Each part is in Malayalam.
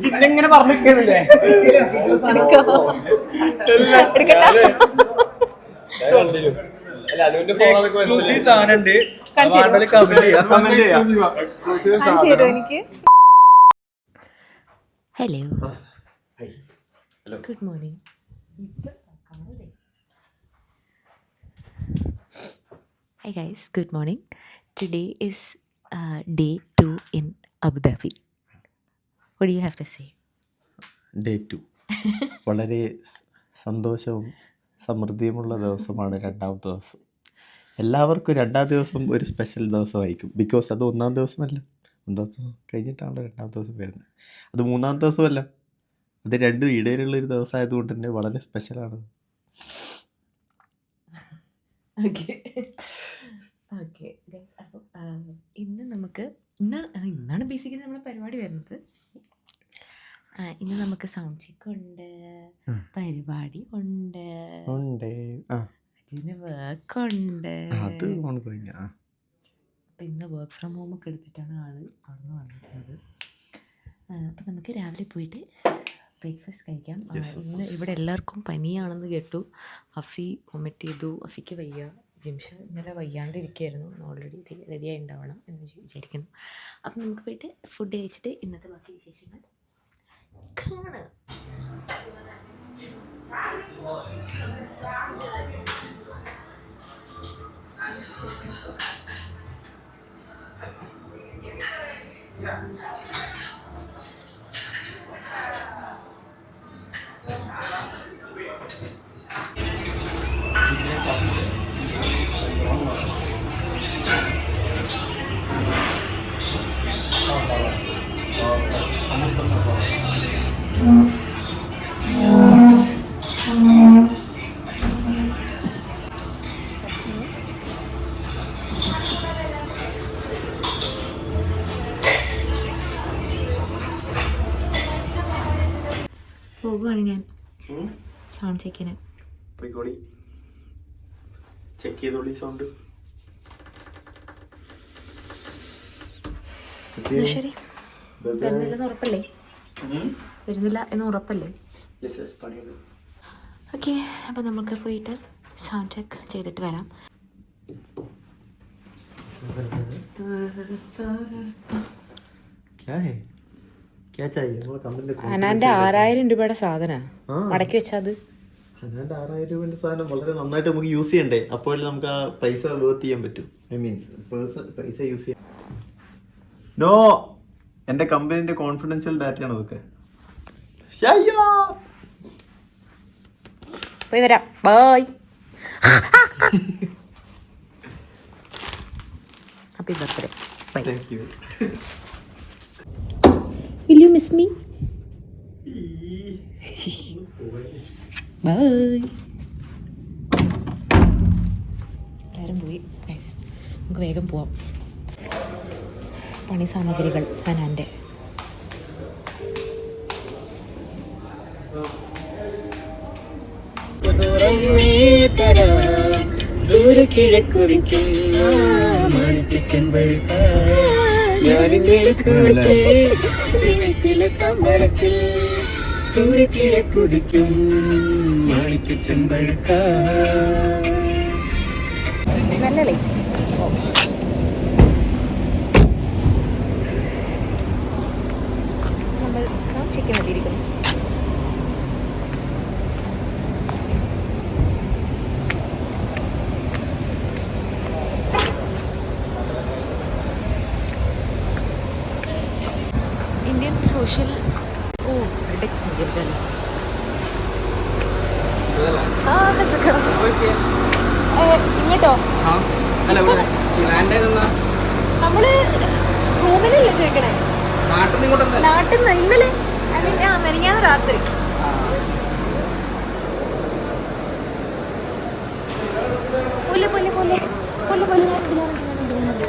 ഇതിനെങ്ങനെ പറഞ്ഞിരിക്കണില്ലേ? എക്സ്ക്ലൂസീവ് സാധനം ഉണ്ട് കാണിച്ചു തരുമോ? കമന്റ് ചെയ്യാം. കാണിച്ചു തരുമോ എനിക്ക്? Hello good morning today is day two in Abu Dhabi day two in Abu Dhabi. What do you have to say? Day two വളരെ സന്തോഷവും സമൃദ്ധിയുമുള്ള ദിവസമാണ് രണ്ടാമത്തെ ദിവസം. എല്ലാവർക്കും രണ്ടാം ദിവസം ഒരു സ്പെഷ്യൽ ദിവസമായിരിക്കും. ബിക്കോസ് അത് ഒന്നാം ദിവസമല്ല. ഒന്നാം ദിവസം കഴിഞ്ഞിട്ടാണല്ലോ രണ്ടാം ദിവസം വരുന്നത്. അത് മൂന്നാം ദിവസമല്ല. അത് രണ്ടും ഇടയിലുള്ള ഒരു ദിവസം ആയതുകൊണ്ട് തന്നെ വളരെ സ്പെഷ്യലാണ് ഓക്കെ ഓക്കെ ഗൈസ് അപ്പം ഇന്ന് നമുക്ക് ഇന്നാണ് ഇന്നാണ് ബേസിക്കലി നമ്മുടെ പരിപാടി വരുന്നത്. ഇന്ന് നമുക്ക് സൗണ്ട് ചെക്ക് ഉണ്ട്. പരിപാടി ഉണ്ട് ഉണ്ട് അജിന് വർക്ക് ഉണ്ട് അത് ഓൺ കഴിഞ്ഞ ഇന്ന് വർക്ക് ഫ്രം ഹോം ഒക്കെ എടുത്തിട്ടാണ് ആൾ അവിടെ നിന്ന് വന്നിട്ടുള്ളത് അപ്പം നമുക്ക് രാവിലെ പോയിട്ട് ബ്രേക്ക്ഫാസ്റ്റ് കഴിക്കാം. ഇന്ന് ഇവിടെ എല്ലാവർക്കും പനിയാണെന്ന് കേട്ടു. അഫി വൊമിറ്റ് ചെയ്തു. അഫിക്ക് വയ്യ. ജിംഷ ഇന്നലെ വയ്യാണ്ടിരിക്കുകയായിരുന്നു ഓൾറെഡി റെഡി ആയി ഉണ്ടാവണം എന്ന് വിചാ- വിചാരിക്കുന്നു. അപ്പം നമുക്ക് പോയിട്ട് ഫുഡ് കഴിച്ചിട്ട് ഇന്നത്തെ ബാക്കി വിശേഷങ്ങൾ കാണാം പോകുവാണ് ഞാൻ സൗണ്ട് ചെക്കിന് പോയിക്കോളി ചെക്ക് ചെയ്തോളി സൗണ്ട് എന്നാ ശരി വരുന്നില്ലെന്ന് ഉറപ്പല്ലേ വരുന്നില്ല എന്ന് ഉറപ്പല്ലേ യെസ് യെസ് പണിയുണ്ട് ഓക്കെ അപ്പോൾ നമുക്ക് പോയിട്ട് സൗണ്ട് ചെക്ക് ചെയ്തിട്ട് വരാം क्या है അനാന്റെ ആറായിരം രൂപയുടെ സാധന. മടക്കി വെച്ചാത്. അനാന്റെ ആറായിരം രൂപയുടെ സാധനം വളരെ നന്നായിട്ട് നമുക്ക് യൂസ് ചെയ്യണ്ടേ? അപ്പോൾ നമുക്ക് ആ പൈസ വർത്ത് ചെയ്യാൻ പറ്റും. ഐ മീൻ പൈസ യൂസ് ചെയ്യാം നോ എന്റെ കമ്പനിന്റെ കോൺഫിഡൻഷ്യൽ ഡാറ്റയാണ് ഇതൊക്കെ പോയി വരാം. Bye. Happy birthday thank you will you miss me bye എല്ലാവരും പോയി. നമുക്ക് വേഗം പോവാം. പണി സാമഗ്രികൾ അനാന്റെ ദൂരെ ഞാനിന്റെ കമ്പലത്തിൽ ദൂരെ കിഴക്കുതിക്കും മാണിക്ക ചെമ്പഴുക്ക. നല്ല ലൈറ്റ് നമ്മൾ സൗണ്ട് ചെക്ക് ചെയ്തിരിക്കുന്നു ഇന്ത്യൻ സോഷ്യൽ ഓ മതിയല്ലോ ആ ഇങ്ങോട്ടോ? നമ്മൾ റൂമിലല്ലേ ചോദിക്കണേ? നാട്ടിൽ ഇന്നലെ ഐ മീൻ ആ മെനിങ്ങാന്ന് രാത്രി പോലെ പോലെ പോലെ പോലെ പോലെ ഞാനുണ്ട് ഞാനുണ്ട് ഞാനുണ്ട് ഞാനുണ്ട്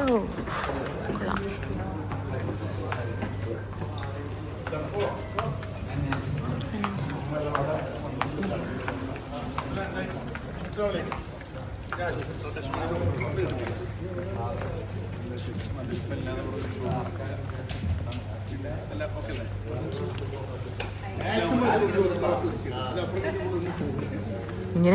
ഓ കൊള്ളാം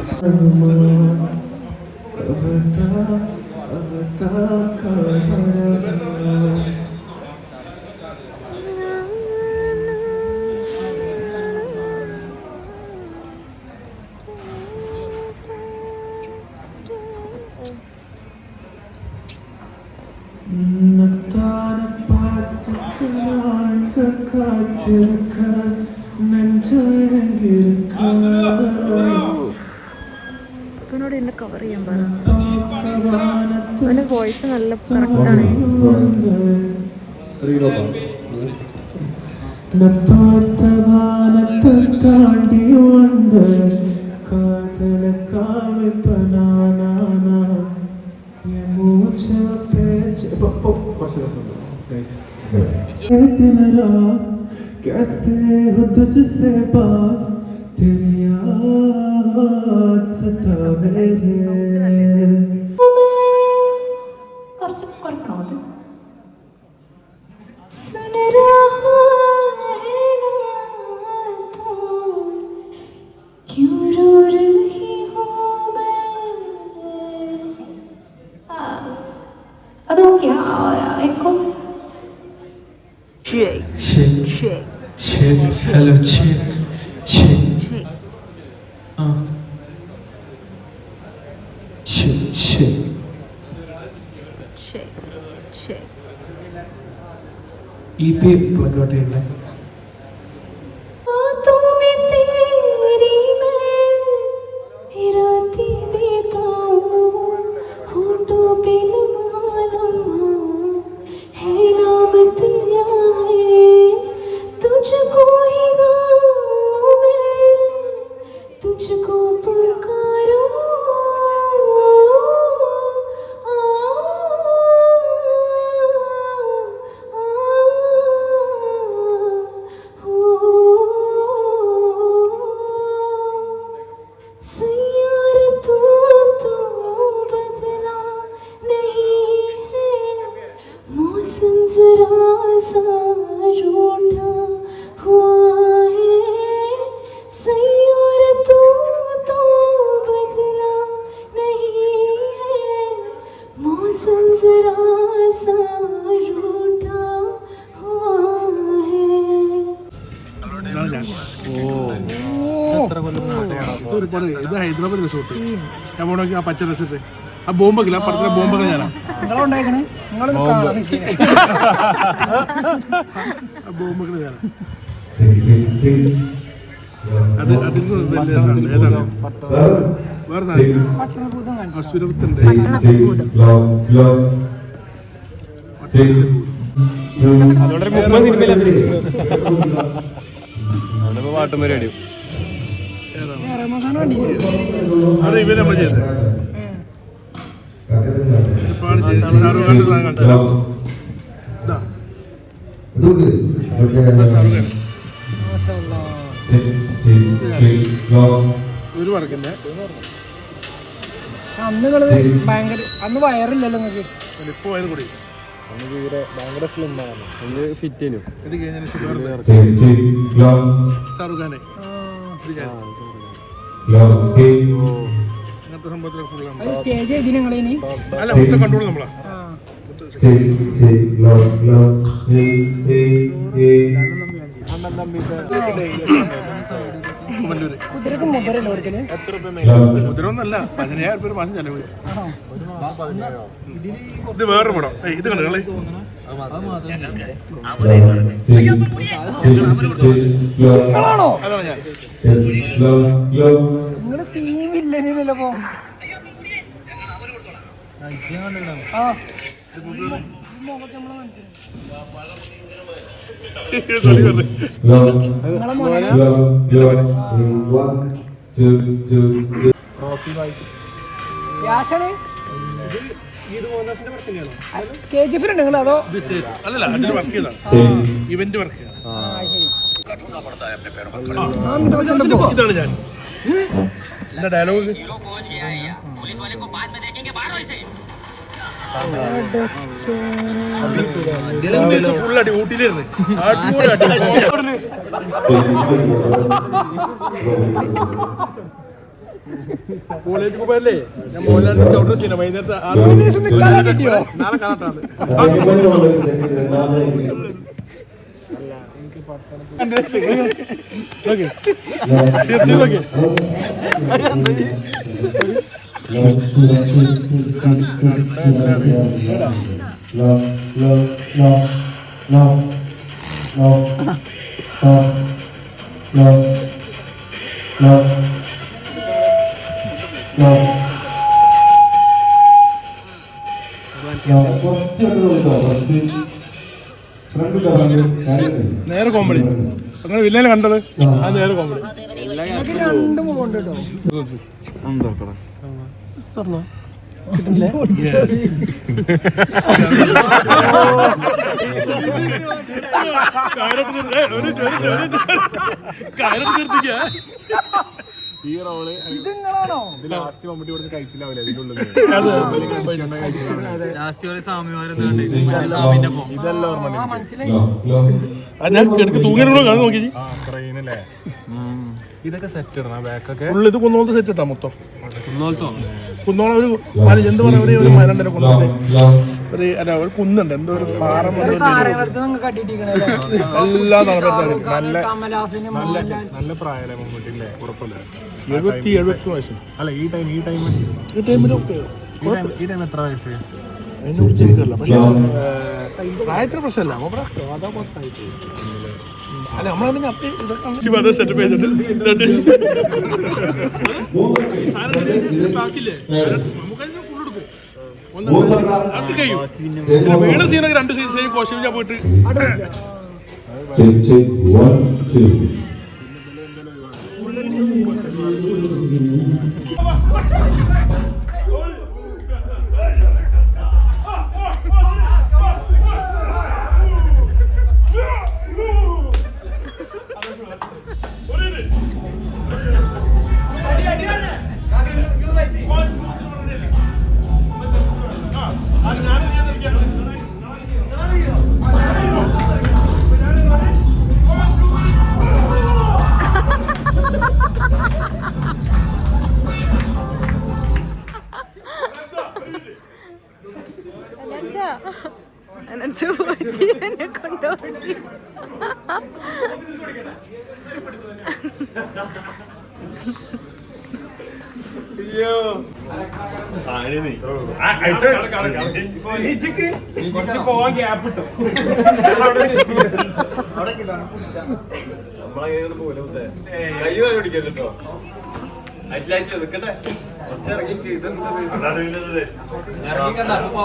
അപ്പനോട് വോയിസ് നല്ല കറക്റ്റാണ് വാനത്ത് താണ്ടി വന്ന കാതല കാവപ്പനാന മൂച്ച പേച്ച് दिन रात कैसे हो तुझसे बात तेरी याद सतावे रे അത് okay echo. Uh. Check, check. EP plug out ചെയ്യണ്ടേ ഞാൻ പോണെങ്കിൽ ആ പച്ച ഡ്രസ്സിട്ട് ആ ബോംബൊക്കെ ആ പടത്തിലെ ബോംബൊക്കെ ഞാനാ. ബോംബൊക്കെ അത് ഏതാണ്? വേറെ സാധനം പാട്ടും പരിപാടിയും. അത് ഇവർ നമ്മൾ ചെയ്തത് സാധനം കണ്ടോ ഇതാ ഇതാ ഷാറുഖ് ഒരു വർക്കിന്റെ അന്ന് ഭയങ്കര അന്ന് വയറില്ലല്ലോ നിങ്ങൾക്ക് ഇപ്പൊ വയറ് കൂടി ഭയങ്കര സ്ലിം ആണ് ഫിറ്റ് ചെയ്യും ഇത് കഴിഞ്ഞാൽ ഷാറുഖ് ഖാനെ ഇത് ഞാൻ അങ്ങനത്തെ സംഭവത്തിലൊക്കെ അത് സ്റ്റേജ് ചെയ്തി നിങ്ങളിനി അല്ല മൊത്തം കണ്ടോളൂ നമ്മളാ. കുമല്ലൂര് മുദ്രൊന്നല്ല പതിനയ്യായിരം രൂപ ഒരു മാസം ചെലവ്. ഇത് വേറൊരു പടം. ഇത് കണ്ടു? കളി. അതാണ് ഞാൻ. നിങ്ങൾ സീൻ വില്ലനില്ലല്ലോ ഇപ്പൊ ആ. കെ ജി എഫ് ഉണ്ട് നിങ്ങൾ അതോ ഇവന്റ് വർക്ക് ഇതാണ് ഞാൻ. ഡയലോഗ് ഊട്ടിയിലിരുന്ന് കോളേജ് പോയല്ലേ ഞാൻ മോഹൻലാലിന്റെ ചവിട്ടുന്ന സീന വൈകുന്നേരത്തെ നാളെ കാണാട്ടാണ് ഓക്കെ ഓക്കെ നേരെ കോമഡി. അങ്ങനെ വില്ലനെ കണ്ടത്? ആ നേരെ കോമഡി. ഇത് നിങ്ങളാണോ ലാസ്റ്റ് മമ്മൂട്ടി കഴിച്ചില്ലാവില്ല ഇതല്ല ഞാൻ കിടക്ക് നോക്കി. ട്രെയിനല്ലേ ഇതൊക്കെ സെറ്റ് ഇടണം ബാക്കൊക്കെ ഇത് കുന്നോളത്ത് സെറ്റ് ഇട്ടാ മൊത്തം. കുന്നോളം ഒരു മല എന്ത് പറയാ ഒരു- ഒരു കുന്നത്തെ ഒരു അല്ല ഒരു കുന്നുണ്ട്. എന്തോ ഒരു പാറ എല്ലാം നടപടി നല്ല കമലാസിന് നല്ല പ്രായമല്ലേ മമ്മൂട്ടില്ലേ ഉറപ്പല്ലേ? എഴുപത്തി എഴുപത്തി വയസ്സ്. അല്ല ഈ ടൈം ഈ ടൈം ഈ ടൈമിലൊക്കെ ഈ ടൈം എത്ര വയസ്സ്? അതിനെ കുറിച്ച് എനിക്കല്ല പക്ഷെ പ്രായത്തിന് പ്രശ്നമല്ല. അതാ പുറത്തായിട്ട് അല്ല നമ്മളതിന് അപ്പി ഇതൊക്കെ സെറ്റപ്പ് ചെയ്തിട്ട് വീട് സീനൊക്കെ രണ്ട് സീൻ സെയിം കോസ്റ്റ്യൂം ഞാൻ പോയിട്ട് ജീവനെ കൊണ്ടുപോയി കുറച്ച് ഫുഡ് കഴിക്കാൻ പോകാം ആ ആ സ്നേഹമാ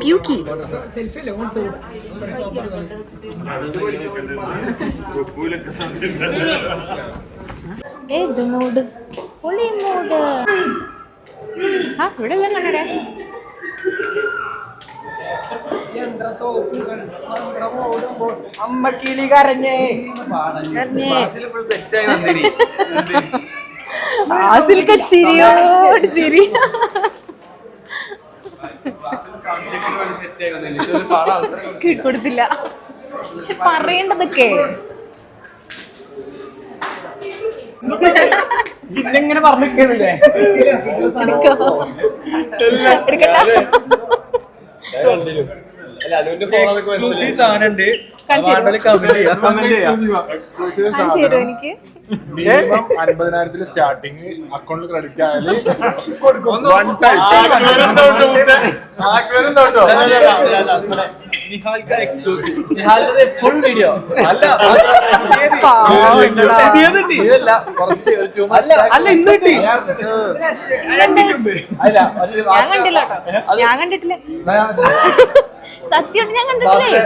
പ്യൂക്കി ഏത് മൂഡ് ഒളി മൂഡ് ആ ഇവിടെ എല്ലാം കണ്ണട അമ്മ കിളി കരഞ്ഞേ. ആസിൽക്ക് ചിരി. കൊടുത്തില്ല. പക്ഷെ പറയേണ്ടതൊക്കെ. ഇങ്ങനെ പറഞ്ഞിരിക്കണില്ലേ? എടുക്കട്ടെ. എടുക്കട്ടെ സാധനമുണ്ട്. കാണിച്ചു തരുമോ എനിക്ക്? മിനിമം അൻപതിനായിരത്തിൽ സ്റ്റാർട്ടിങ് അക്കൗണ്ടിൽ ക്രെഡിറ്റ് ആയാൽ ഫുൾ വീഡിയോ അല്ല. ഇതല്ല കുറച്ച് ഒരു ടു അല്ല ഇന്ന് അല്ല ഞാൻ കണ്ടില്ല കേട്ടോ. ഞാൻ കണ്ടിട്ടില്ല. സത്യം ഞാൻ കണ്ടിട്ടില്ലേ?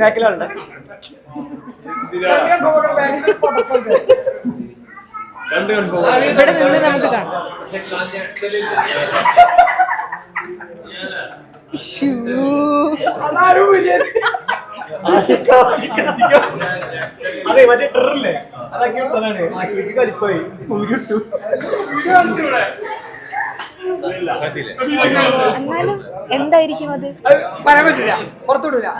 ബാക്കിലുണ്ട്. ഇവിടെ നിന്ന് നമുക്ക് കാണാം. അതെ മറ്റേ ടെററില്ലേ? അതൊക്കെ ഊരിട്ടു എന്നാലും എന്തായിരിക്കും അത്? പറയാൻ പറ്റില്ല പുറത്തുവിടില്ല.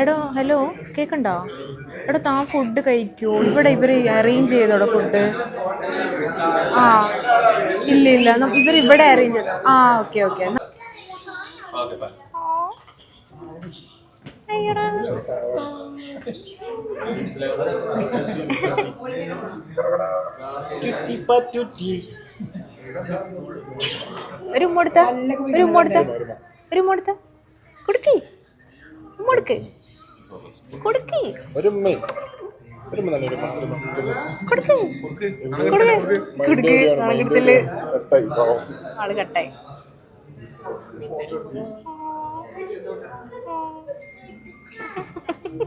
എടോ ഹലോ കേക്കണ്ടോ? എടോ താ ഫുഡ് കഴിക്കുമോ ഇവിടെ ഇവർ അറേഞ്ച് ചെയ്തോടോ ഫുഡ് ആ ഇല്ല ഇല്ല ഇവർ ഇവിടെ അറേഞ്ച് ചെയ്തോ? ആ ഓക്കെ ഓക്കെ അയ്യടാ. ഒരു ഉമ്മടുത്ത ഒരു ഉമ്മടുത്ത ഒരു ഉമ്മടുത്ത കൊടുക്കി. ഉമ്മടുക്ക് കൊടുക്കി. ആൾ കട്ടായി Thank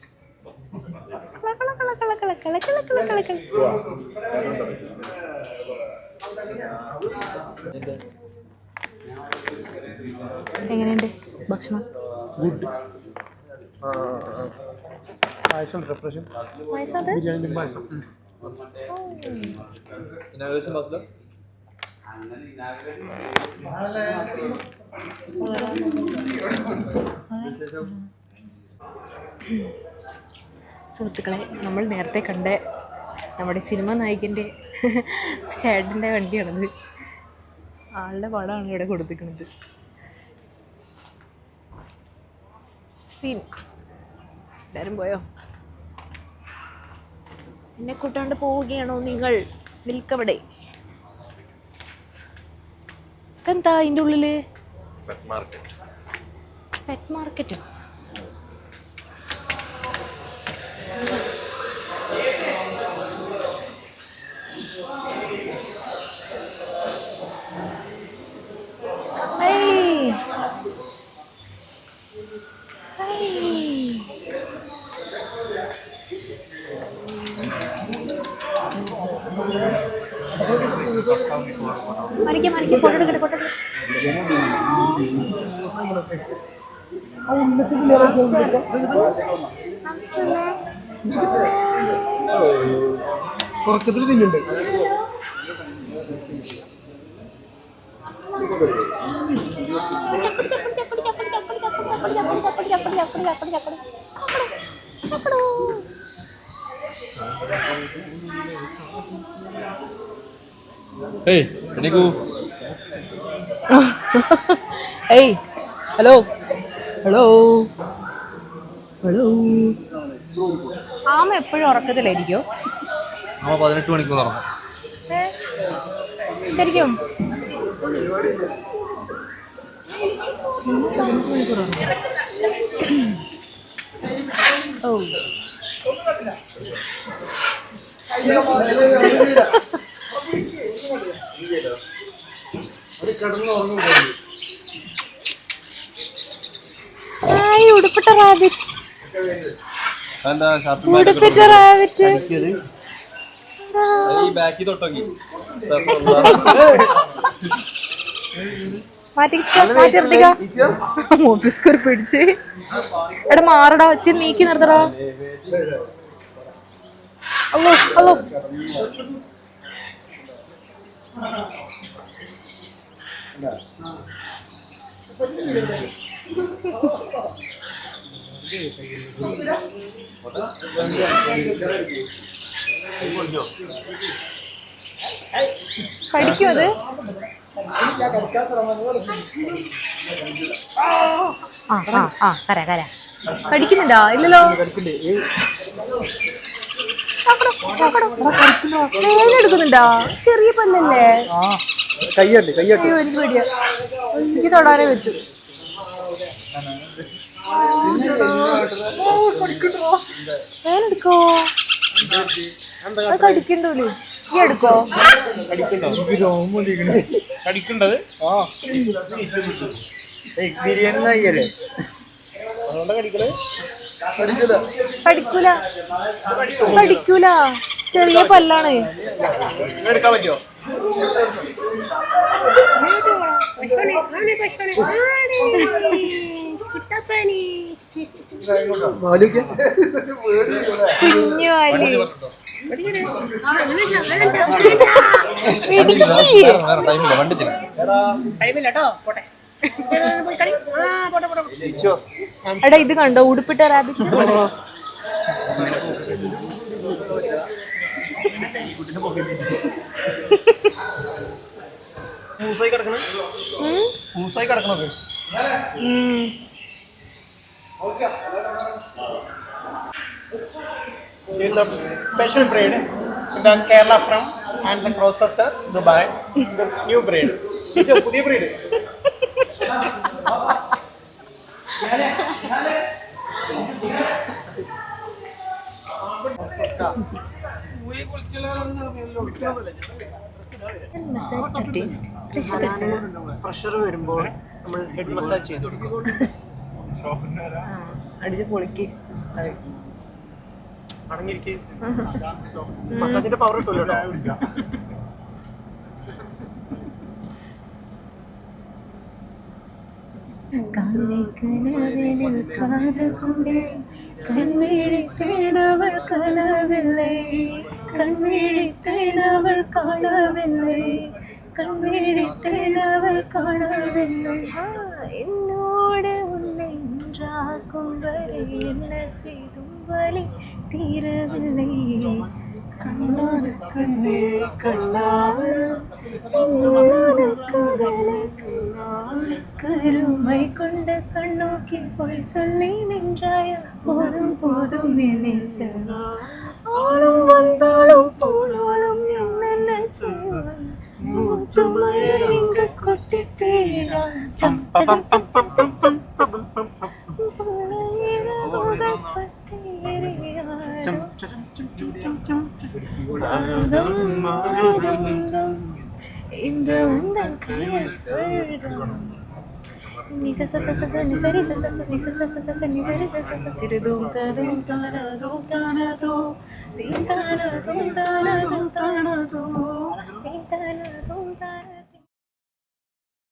you. എങ്ങനെയുണ്ട് ഭക്ഷണം? ഗുഡ് സുഹൃത്തുക്കളെ നമ്മൾ നേരത്തെ കണ്ട നമ്മുടെ സിനിമ നായകന്റെ ചേട്ടന്റെ വണ്ടിയാണത്. ആളുടെ പടമാണ് ഇവിടെ കൊടുത്തിരിക്കുന്നത്. സീൻ. എല്ലാവരും പോയോ? എന്നെ കൂട്ടാണ്ട് പോവുകയാണോ നിങ്ങൾ? നിൽക്കവിടെ. എന്താ അതിന്റെ ഉള്ളിൽ? Pet market pet Hey. മറിക്കാം മറിക്കാം ഫോട്ടോ എടുക്കട്ടെ ഫോട്ടോ ഉറക്കത്തിൽ തിന്നുണ്ട്. ഏയ് ഏയ് ഹലോ. ഹലോ. ഹലോ. ആമ എപ്പോഴും ഉറക്കത്തിലായിരിക്കോ? അമ്മ പതിനെട്ട് മണിക്കൂർ നടന്നു ശരിക്കും? ഓ. ഉടുപ്പിട്ട റാബിറ്റ്. ഉടുപ്പിട്ട റാബിറ്റ്. ഈ ബാക്കി തൊട്ടോക്കി മാറ്റി മാറ്റി നിർത്തിക്ക ഓഫീസ് കയറി പിടിച്ച്. എടാ മാറടാ വെച്ച് നീക്കി നിർത്തടാ. അല്ലോ അല്ലോ കടിക്കും അത്? ആ ആ ആ കര കര കടിക്കുന്നുണ്ടോ ഇല്ലല്ലോ. എടുക്കുന്നുണ്ടോ? ചെറിയ പല്ലല്ലേ? അയ്യോ എനിക്ക് പേടിയാ. എനിക്ക് തൊടാനേ പറ്റൂ. എടുക്കോ? കടിക്കണ്ടോലേ ഈ എടുക്കോ? കടിക്കണ്ടത്? ആ. ബിരിയാണി നായികല്ലേ അതുകൊണ്ടാ കടിക്കണത്. കടിക്കൂല. കടിക്കൂല. ചെറിയ പല്ലാണ്. എടുക്കാൻ പറ്റുമോ കുഞ്ഞു വാലി എടാ ഇത് കണ്ടോ? ഉടുപ്പിട്ട റാബിറ്റ് മൂസായി കിടക്കണത് This is a special breed, the Kerala from and the cross of massage artist pressure വരുമ്പോൾ നമ്മൾ ഹെഡ് മസാജ് ചെയ്ത് കൊടുക്കും. അടിച്ച് പൊളിക്ക്. അടങ്ങിയിരിക്കും. മസാജിന്റെ പവർ കിട്ടുമല്ലോ കനവിനിൽ கண் விழித்தேன் அவள் காணவில்லை கண் விழித்தேன் அவள் காணவில்லை என்னோடு உன்னை ஒன்றாகும் வரை என்ன செய்தும் வழி தீரவில்லை. கண்ணான கண்ணே கண்ணான. கண்ணான. கருமை கொண்ட கண்ணோக்கி போய் சொல்லி நின்றாயா? போதும் போதும் என்னை செல்வா ஆளும் இந்த உந்தன் கையில் சொல்கிறோம் திருதூம்